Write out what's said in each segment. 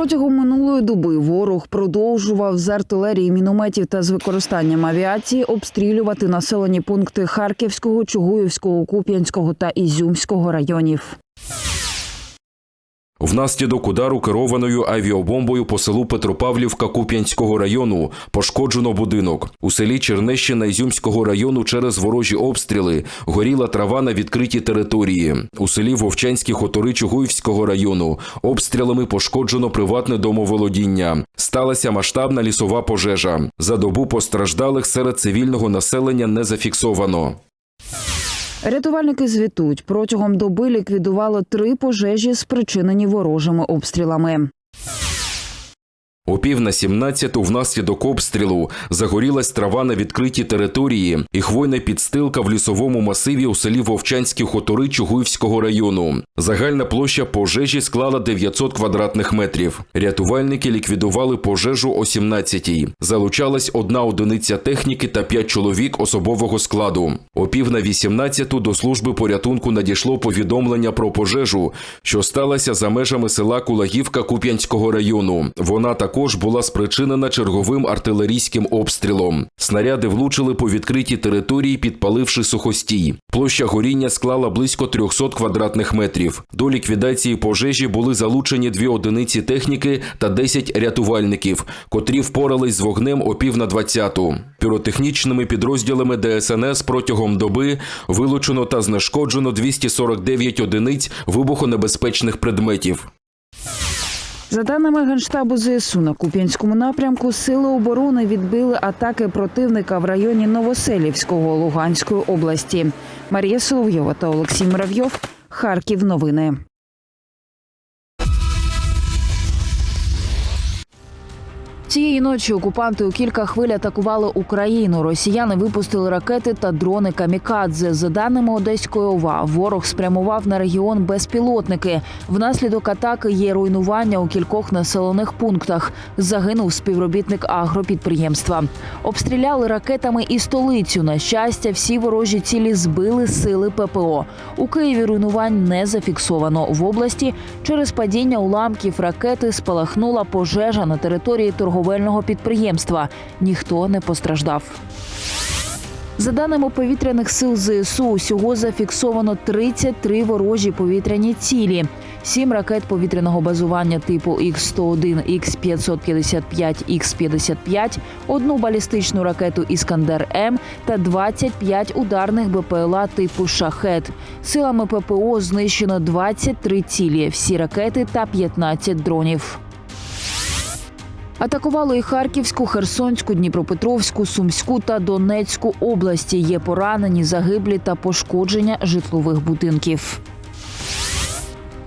Протягом минулої доби ворог продовжував з артилерії, мінометів та з використанням авіації обстрілювати населені пункти Харківського, Чугуївського, Куп'янського та Ізюмського районів. Внаслідок удару керованою авіабомбою по селу Петропавлівка Куп'янського району пошкоджено будинок. У селі Чернещина Ізюмського району через ворожі обстріли горіла трава на відкритій території. У селі Вовчанські хутори Чугуївського району обстрілами пошкоджено приватне домоволодіння. Сталася масштабна лісова пожежа. За добу постраждалих серед цивільного населення не зафіксовано. Рятувальники звітують, протягом доби ліквідувало три пожежі, спричинені ворожими обстрілами. О пів на 17 внаслідок обстрілу загорілась трава на відкритій території і хвойна підстилка в лісовому масиві у селі Вовчанські хутори Чугуївського району. Загальна площа пожежі склала 900 квадратних метрів. Рятувальники ліквідували пожежу о 17-й. Залучалась одна одиниця техніки та п'ять чоловік особового складу. О пів на 18-ту до служби порятунку надійшло повідомлення про пожежу, що сталася за межами села Кулагівка Куп'янського району. Вона також була спричинена черговим артилерійським обстрілом. Снаряди влучили по відкритій території, підпаливши сухостій. Площа горіння склала близько 300 квадратних метрів. До ліквідації пожежі були залучені дві одиниці техніки та 10 рятувальників, котрі впорались з вогнем о пів на 20-ту. Піротехнічними підрозділами ДСНС протягом доби вилучено та знешкоджено 249 одиниць вибухонебезпечних предметів. За даними Генштабу ЗСУ, на Куп'янському напрямку сили оборони відбили атаки противника в районі Новоселівського Луганської області. Марія Соловйова та Олексій Муравйов. Харків. Новини. Цієї ночі окупанти у кілька хвиль атакували Україну. Росіяни випустили ракети та дрони камікадзе. За даними Одеської ОВА, ворог спрямував на регіон безпілотники. Внаслідок атаки є руйнування у кількох населених пунктах. Загинув співробітник агропідприємства. Обстріляли ракетами і столицю. На щастя, всі ворожі цілі збили сили ППО. У Києві руйнувань не зафіксовано. В області через падіння уламків ракети спалахнула пожежа на території торговельного підприємства. Ніхто не постраждав. За даними повітряних сил ЗСУ, усього зафіксовано 33 ворожі повітряні цілі. Сім ракет повітряного базування типу Х-101, Х-555, Х-55, одну балістичну ракету Іскандер М та 25 ударних БПЛА типу Шахет. Силами ППО знищено 23 цілі, всі ракети та 15 дронів. Атакували і Харківську, Херсонську, Дніпропетровську, Сумську та Донецьку області. Є поранені, загиблі та пошкодження житлових будинків.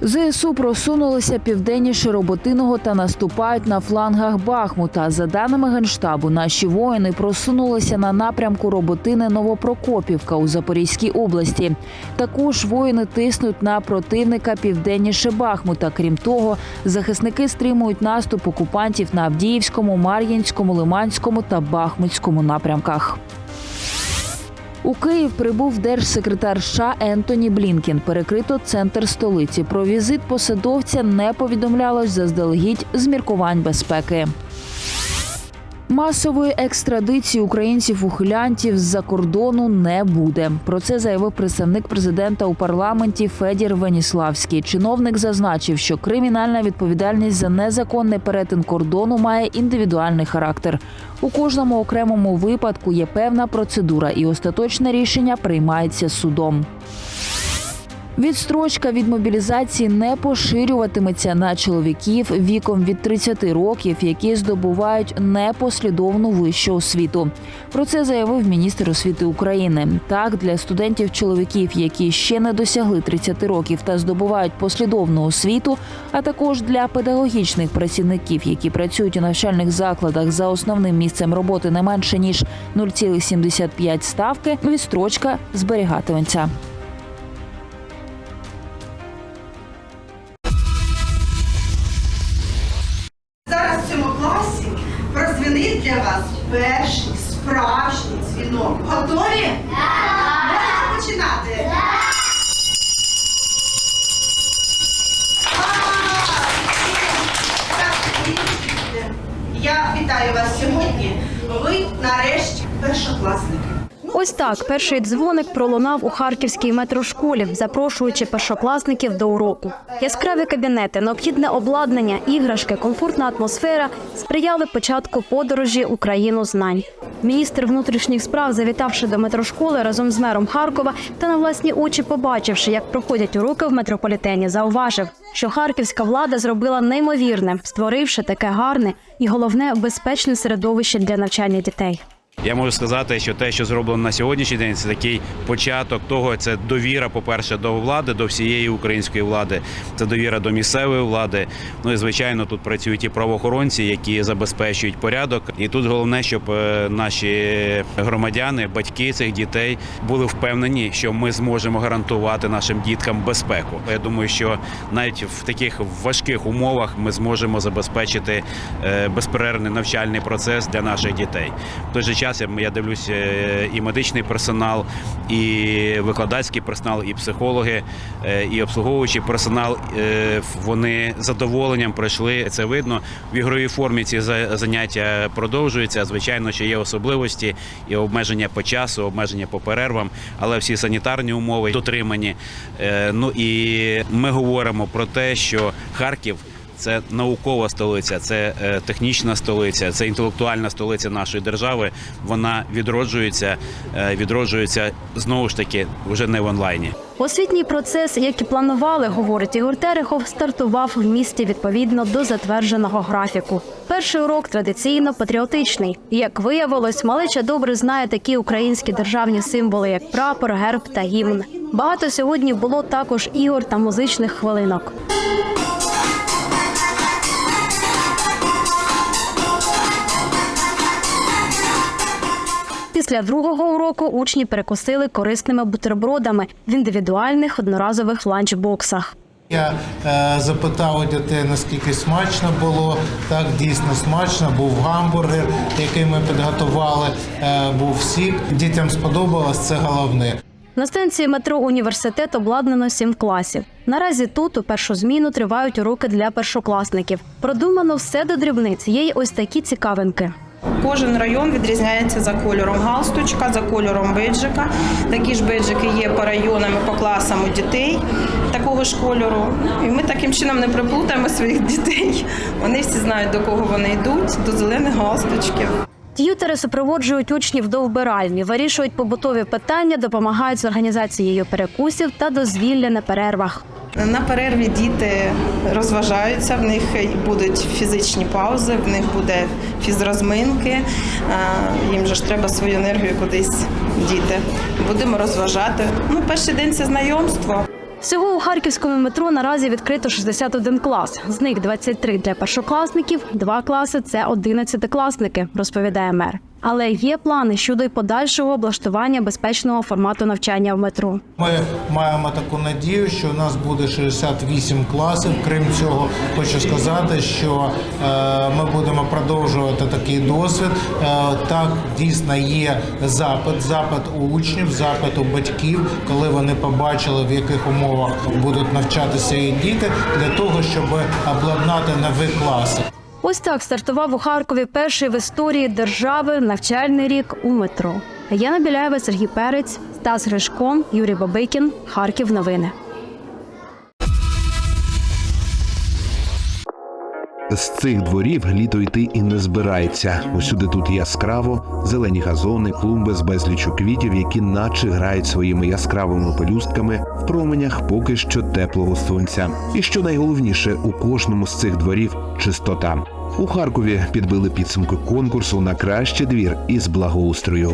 ЗСУ просунулися південніше Роботиного та наступають на флангах Бахмута. За даними генштабу, наші воїни просунулися на напрямку Роботине Новопрокопівка у Запорізькій області. Також воїни тиснуть на противника південніше Бахмута. Крім того, захисники стримують наступ окупантів на Авдіївському, Мар'їнському, Лиманському та Бахмутському напрямках. У Київ прибув держсекретар США Ентоні Блінкен. Перекрито центр столиці. Про візит посадовця не повідомлялось заздалегідь з міркувань безпеки. Масової екстрадиції українців-ухилянтів з-за кордону не буде. Про це заявив представник президента у парламенті Федір Веніславський. Чиновник зазначив, що кримінальна відповідальність за незаконний перетин кордону має індивідуальний характер. У кожному окремому випадку є певна процедура, і остаточне рішення приймається судом. Відстрочка від мобілізації не поширюватиметься на чоловіків віком від 30 років, які здобувають непослідовну вищу освіту. Про це заявив міністр освіти України. Так, для студентів-чоловіків, які ще не досягли 30 років та здобувають послідовну освіту, а також для педагогічних працівників, які працюють у навчальних закладах за основним місцем роботи не менше ніж 0,75 ставки, відстрочка зберігатиметься. Так перший дзвоник пролунав у харківській метрошколі, запрошуючи першокласників до уроку. Яскраві кабінети, необхідне обладнання, іграшки, комфортна атмосфера сприяли початку подорожі Україну знань. Міністр внутрішніх справ, завітавши до метрошколи разом з мером Харкова та на власні очі побачивши, як проходять уроки в метрополітені, зауважив, що харківська влада зробила неймовірне, створивши таке гарне і головне безпечне середовище для навчання дітей. Я можу сказати, що те, що зроблено на сьогоднішній день, це такий початок того. Це довіра, по-перше, до влади, до всієї української влади. Це довіра до місцевої влади. Ну і звичайно, тут працюють і правоохоронці, які забезпечують порядок. І тут головне, щоб е, наші громадяни, батьки цих дітей були впевнені, що ми зможемо гарантувати нашим діткам безпеку. Я думаю, що навіть в таких важких умовах ми зможемо забезпечити е, безперервний навчальний процес для наших дітей. В той же час я- я дивлюся і медичний персонал, і викладацький персонал, і психологи, е, і обслуговуючий персонал. е, Вони задоволенням пройшли. Це видно в ігровій формі. Ці за- заняття продовжуються. Звичайно, що є особливості і обмеження по часу, обмеження по перервам, але всі санітарні умови дотримані. Е, Ну і ми говоримо про те, що Харків. Це наукова столиця, це е, технічна столиця, це інтелектуальна столиця нашої держави. Вона відроджується, е, відроджується знову ж таки вже не в онлайні. Освітній процес, як і планували, говорить Ігор Терехов, стартував в місті відповідно до затвердженого графіку. Перший урок традиційно патріотичний. Як виявилось, малеча добре знає такі українські державні символи, як прапор, герб та гімн. Багато сьогодні було також ігор та музичних хвилинок. Після другого уроку учні перекусили корисними бутербродами в індивідуальних одноразових ланчбоксах. Я е, запитав у дітей, наскільки смачно було. Так, дійсно смачно. Був гамбургер, який ми підготували, е, був сік. Дітям сподобалось, це головне. На станції метро університет обладнано сім класів. Наразі тут у першу зміну тривають уроки для першокласників. Продумано все до дрібниць. Є й ось такі цікавинки. Кожен район відрізняється за кольором галстучка, за кольором бейджика. Такі ж бейджики є по районам і по класам у дітей такого ж кольору. І ми таким чином не приплутаємо своїх дітей. Вони всі знають, до кого вони йдуть, до зелених галстучків. Т'ютери супроводжують учнів до вбиральні, вирішують побутові питання, допомагають з організацією перекусів та дозвілля на перервах. На перерві діти розважаються, в них будуть фізичні паузи, в них буде фізрозминки. Е, Їм же ж треба свою енергію кудись діти. Будемо розважати. Ну, перший день це знайомство. Всього у харківському метро наразі відкрито 61 клас. З них 23 для першокласників, два класи це 11-класники, розповідає мер. Але є плани щодо й подальшого облаштування безпечного формату навчання в метро. Ми маємо таку надію, що у нас буде 68 класів. Крім цього, хочу сказати, що е, ми будемо продовжувати такий досвід. Е, так дійсно є запит, запит у учнів, запит у батьків, коли вони побачили, в яких умовах будуть навчатися і діти, для того, щоб обладнати нові класи. Ось так стартував у Харкові перший в історії держави навчальний рік у метро. Яна Біляєва, Сергій Перець, Стас Гришко, Юрій Бабикін. Харків. Новини. З цих дворів літо йти і не збирається. Усюди тут яскраво, зелені газони, клумби з безлічу квітів, які наче грають своїми яскравими пелюстками в променях поки що теплого сонця. І що найголовніше, у кожному з цих дворів чистота. У Харкові підбили підсумки конкурсу на кращий двір із благоустрою.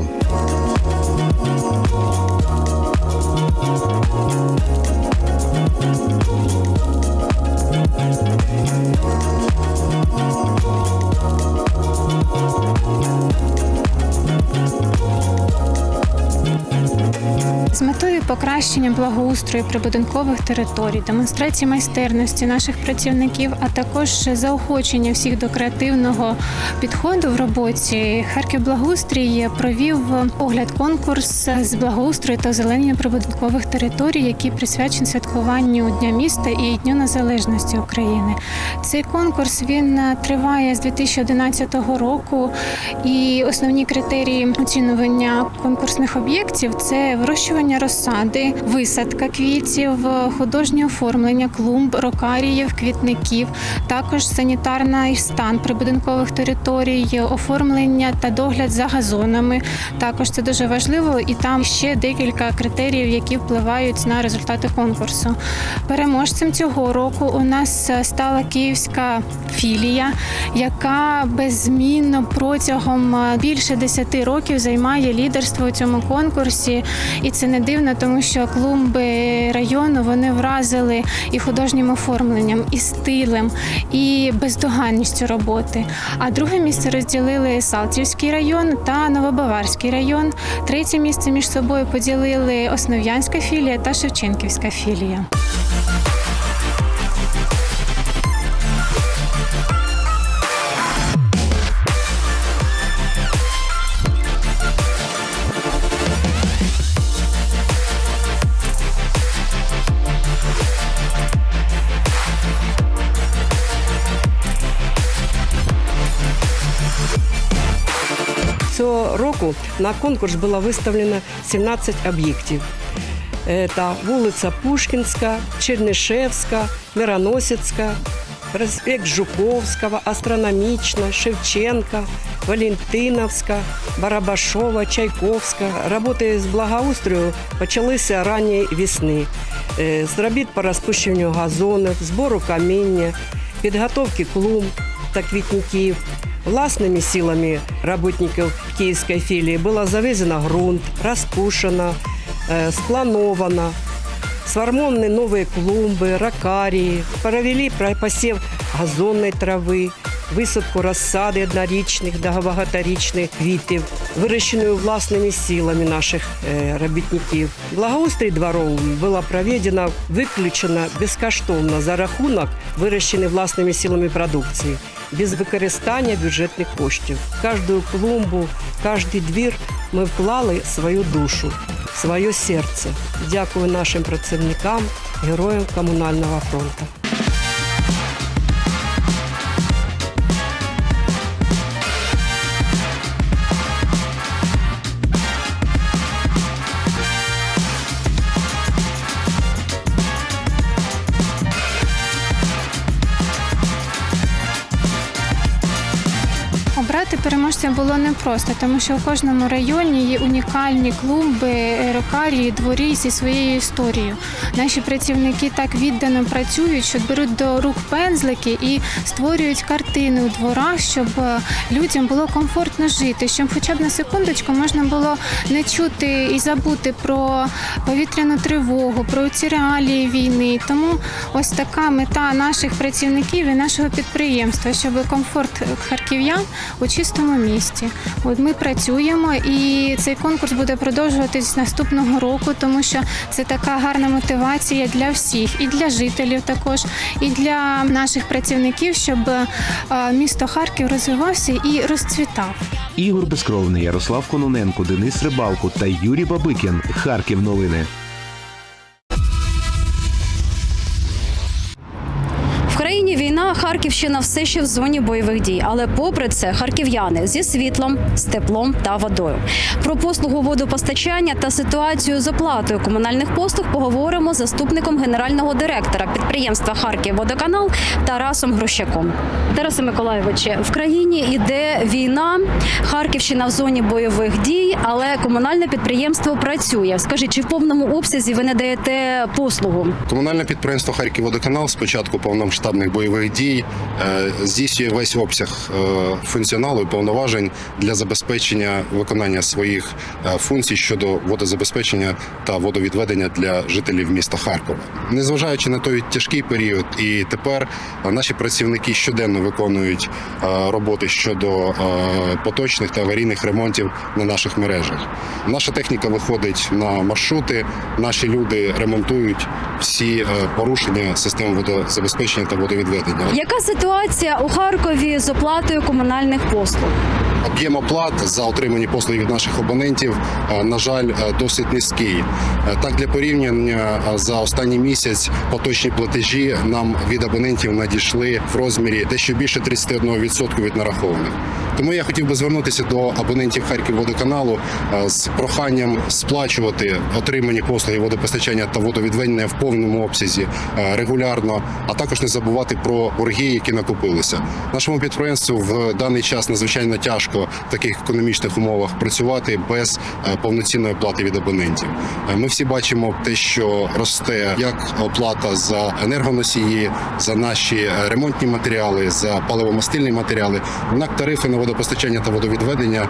З метою метою покращення благоустрою прибудинкових територій, демонстрації майстерності наших працівників, а також заохочення всіх до креативного підходу в роботі. Харків Благоустрій провів огляд конкурс з благоустрою та озеленення прибудинкових територій, який присвячений святкуванню Дня міста і Дню Незалежності України. Цей конкурс він триває з 2011 року, і основні критерії оцінювання конкурсних об'єктів це вирощування розсади, висадка квітів, художнє оформлення клумб, рокаріїв, квітників, також санітарний стан прибудинкових територій, оформлення та догляд за газонами. Також це дуже важливо, і там ще декілька критеріїв, які впливають на результати конкурсу. Переможцем цього року у нас е, стала київська філія, яка беззмінно протягом е, більше 10 років займає лідерство у цьому конкурсі. І це не дивно, тому що клумби району вони вразили і художнім оформленням, і стилем, і бездоганністю роботи. А друге місце розділили Салтівський район та Новобаварський район. Третє місце між собою поділили Основ'янська філія та Шевченківська філія. На конкурс було виставлено 17 об'єктів. Це вулиця Пушкінська, Чернишевська, Мироносицька, проспект Жуковського, Астрономічна, Шевченка, Валентиновська, Барабашова, Чайковська. Роботи з благоустрою почалися ранньої весни. Е, З робіт по розпущенню газонів, збору каміння, підготовки клумб та квітників. Власними силами работников Киевской филии было завезено грунт, распушено, э, сплановано, сформованы новые клумбы, ракарии, провели про- посев газонной травы, висадку розсади однорічних та багаторічних квітів, вирощеною власними силами наших е, робітників. Благоустрій дворов було проведено виключено безкоштовно за рахунок вирощеної власними силами продукції, без використання бюджетних коштів. Кожну клумбу, кожний двір ми вклали свою душу, своє серце. Дякую нашим працівникам, героям комунального фронту. Обрати переможця було непросто, тому що у кожному районі є унікальні клумби, рокарії, дворі зі своєю історією. Наші працівники так віддано працюють, що беруть до рук пензлики і створюють картини у дворах, щоб е, людям було комфортно жити, щоб хоча б на секундочку можна було не чути і забути про повітряну тривогу, про ці реалії війни. Тому ось така мета наших працівників і нашого підприємства, щоб комфорт харків'ян у чистому місті. От ми працюємо, і цей конкурс буде продовжуватись наступного року, тому що це така гарна мотивація для всіх, і для жителів також, і для наших працівників, щоб е, місто Харків розвивався і розцвітав. Ігор Безкровний, Ярослав Кононенко, Денис Рибалко та Юрій Бабикін. Харків новини. Харківщина все ще в зоні бойових дій. Але попри це, харків'яни зі світлом, з теплом та водою. Про послугу водопостачання та ситуацію з оплатою комунальних послуг поговоримо з заступником генерального директора підприємства Харківводоканал Тарасом Грущаком. Тарасе Миколаєвичу, в країні іде війна, Харківщина в зоні бойових дій, але комунальне підприємство працює. Скажіть, чи в повному обсязі ви не даєте послугу? Комунальне підприємство Харківводоканал з початку повномасштабних бойових дій е, здійснює весь обсяг е, функціоналу і повноважень для забезпечення виконання своїх е, функцій щодо водозабезпечення та водовідведення для жителів міста Харкова. Незважаючи на той тяжкий період, і тепер наші працівники щоденно виконують роботи щодо поточних та аварійних ремонтів на наших мережах. Наша техніка виходить на маршрути. Наші люди ремонтують всі порушення системи водозабезпечення та водовідведення. Яка ситуація у Харкові з оплатою комунальних послуг? Об'єм оплат за отримані послуги від наших абонентів, е, на жаль, е, досить низький. Е, Так, для порівняння за останній місяць поточні платежі нам від абонентів надійшли в розмірі дещо більше 31% від нарахованих. Тому я хотів би звернутися до абонентів Харківводоканалу е, з проханням сплачувати отримані послуги водопостачання та водовідведення в повному обсязі е, регулярно, а також не забувати про борги, які накопилися. Нашому підприємству в даний час надзвичайно тяжко в таких економічних умовах працювати без е, повноцінної оплати від абонентів. Ми всі бачимо те, що росте як оплата за енергоносії, за наші ремонтні матеріали, за паливомастильні матеріали. Однак тарифи на водопостачання та водовідведення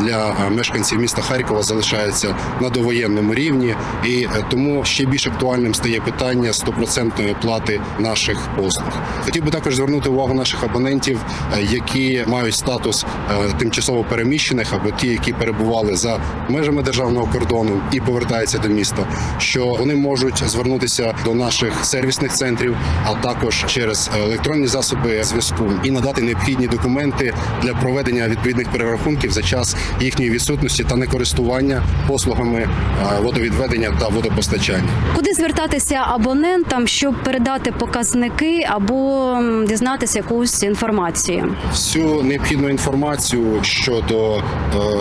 для мешканців міста Харкова залишаються на довоєнному рівні, і е, тому ще більш актуальним стає питання стопроцентної оплати наших послуг. Хотів би також звернути увагу наших абонентів, е, які мають статус е, тимчасово переміщених або ті, які перебували за межами державного кордону і повертаються до міста, що вони можуть звернутися до наших сервісних центрів, а також через електронні засоби зв'язку і надати необхідні документи для проведення відповідних перерахунків за час їхньої відсутності та некористування послугами е, водовідведення та водопостачання. Куди звертатися абонентам, щоб передати показники або дізнатися якусь інформацію? всю необхідну інформацію щодо е,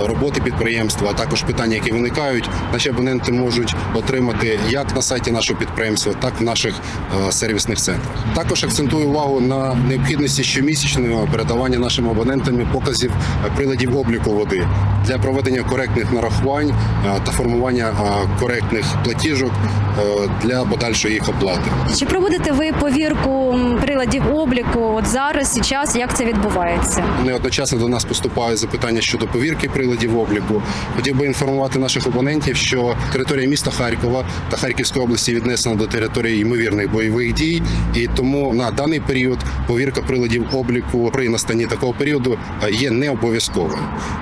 роботи підприємства, а також питання, які виникають, наші абоненти можуть отримати як на сайті нашого підприємства, так і в наших е, сервісних центрах. Також акцентую увагу на необхідності щомісячного передавання нашим абонентам показів приладів обліку води для проведення коректних нарахувань е, та формування е, коректних платіжок е, для подальшої їх оплати. Чи проводите ви повірку приладів обліку от зараз і час, як це відбувається? Неодночасно до нас поступають запитання щодо повірки приладів обліку. Хотів би інформувати наших абонентів, що територія міста Харкова та Харківської області віднесена до території ймовірних бойових дій, і тому на даний період повірка приладів обліку при настанні такого періоду є не обов'язковою.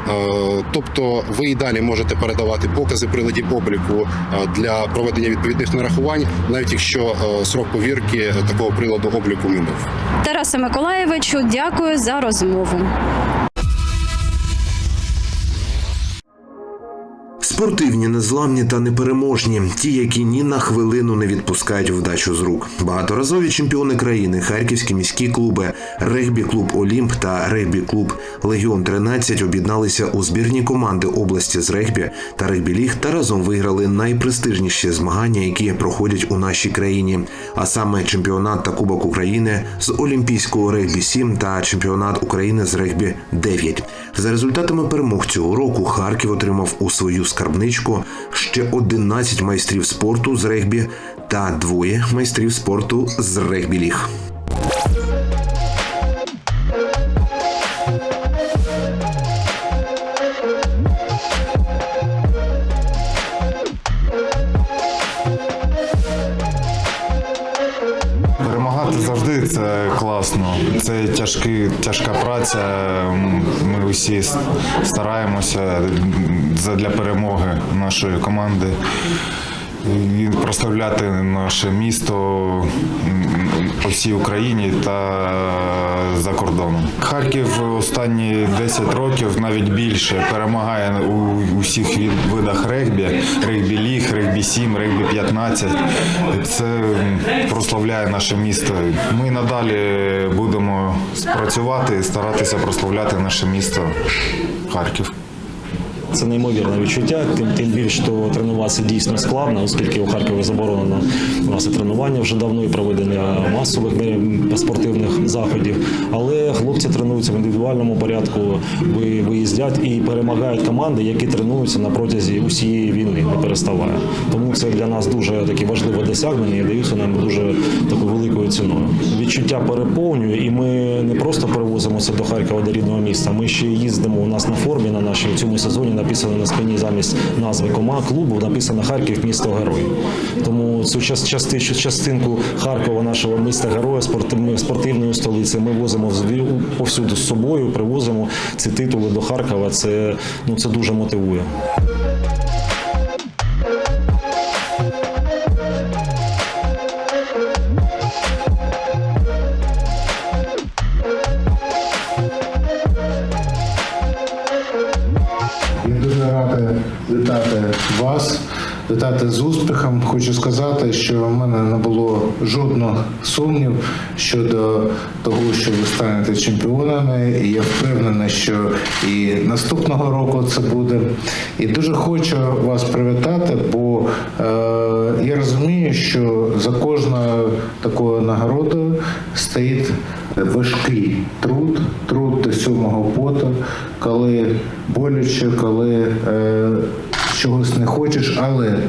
Е, Тобто, ви і далі можете передавати покази приладів обліку е, для проведення відповідних нарахувань, навіть якщо е, срок повірки такого приладу обліку минув. Тарасе Миколаєвичу, дякую за розмову. Спортивні, незламні та непереможні, ті, які ні на хвилину не відпускають вдачу з рук. Багаторазові чемпіони країни, харківські міські клуби, регбі-клуб Олімп та регбі-клуб Легіон 13 об'єдналися у збірні команди області з регбі та регбі-ліг та разом виграли найпрестижніші змагання, які проходять у нашій країні, а саме чемпіонат та Кубок України з Олімпійського регбі 7 та чемпіонат України з регбі 9. За результатами перемог цього року Харків отримав у свою скарбничку ще 11 майстрів спорту з регбі та двоє майстрів спорту з регбі-ліг. Завжди це класно. Це тяжкі, тяжка праця. Ми усі стараємося для перемоги нашої команди. І проставляти наше місто по всій Україні та за кордоном. Харків останні 10 років, навіть більше, перемагає у усіх видах регбі, регбі ліг, регбі 7, регбі 15. Це прославляє наше місто. Ми надалі будемо працювати і старатися прославляти наше місто Харків. Це неймовірне відчуття. Тим тим більше що тренуватися дійсно складно, оскільки у Харкові заборонено і тренування вже давно і проведення масових спортивних заходів. Але хлопці тренуються в індивідуальному порядку, виїздять і перемагають команди, які тренуються на протязі усієї війни, не переставає. Тому це для нас дуже таке важливе досягнення і даються нам дуже такою великою ціною. Відчуття переповнює, і ми не просто перевозимося до Харкова до рідного міста. Ми ще їздимо. У нас на формі на нашій цьому сезоні написано на спині замість назви кома клубу написано Харків місто герой. Тому цю час- частинку Харкова, нашого міста героя, спорти- спортивної столиці, ми возимо повсюди з собою, привозимо ці титули до Харкова. Це ну це дуже мотивує. Вітати з успіхом. Хочу сказати, що в мене не було жодного сумнів щодо того, що ви станете чемпіонами. І я впевнений, що і наступного року це буде. І дуже хочу вас привітати, бо е, я розумію, що за кожною такою нагородою стоїть важкий труд, труд до сьомого поту, коли боляче, коли е, чогось не хочеш, але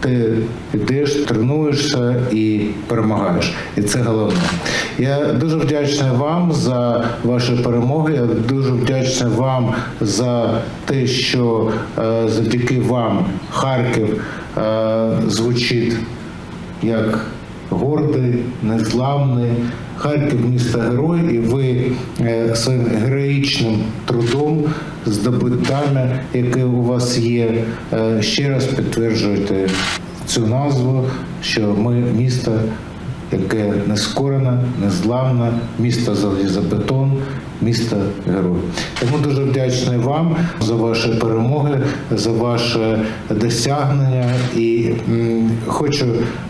ти йдеш, тренуєшся і перемагаєш. І це головне. Я дуже вдячний вам за ваші перемоги. Я дуже вдячний вам за те, що е, завдяки вам Харків е, звучить як гордий, незламний. Харків місто герой, і ви е, своїм героїчним трудом, здобуттями, які у вас є, е, ще раз підтверджуєте цю назву, що ми місто, яке нескорене, незламне, місто залізобетон, місто герой. Тому дуже вдячний вам за ваші перемоги, за ваше досягнення і хочу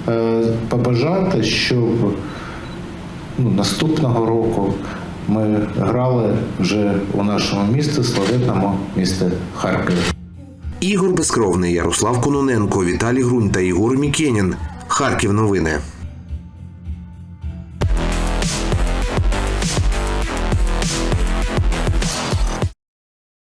е, побажати, щоб ну, наступного року ми грали вже у нашому місті, славетному місті Харкові. Ігор Безкровний, Ярослав Кононенко, Віталій Грунь та Ігор Мікенін. Харків новини.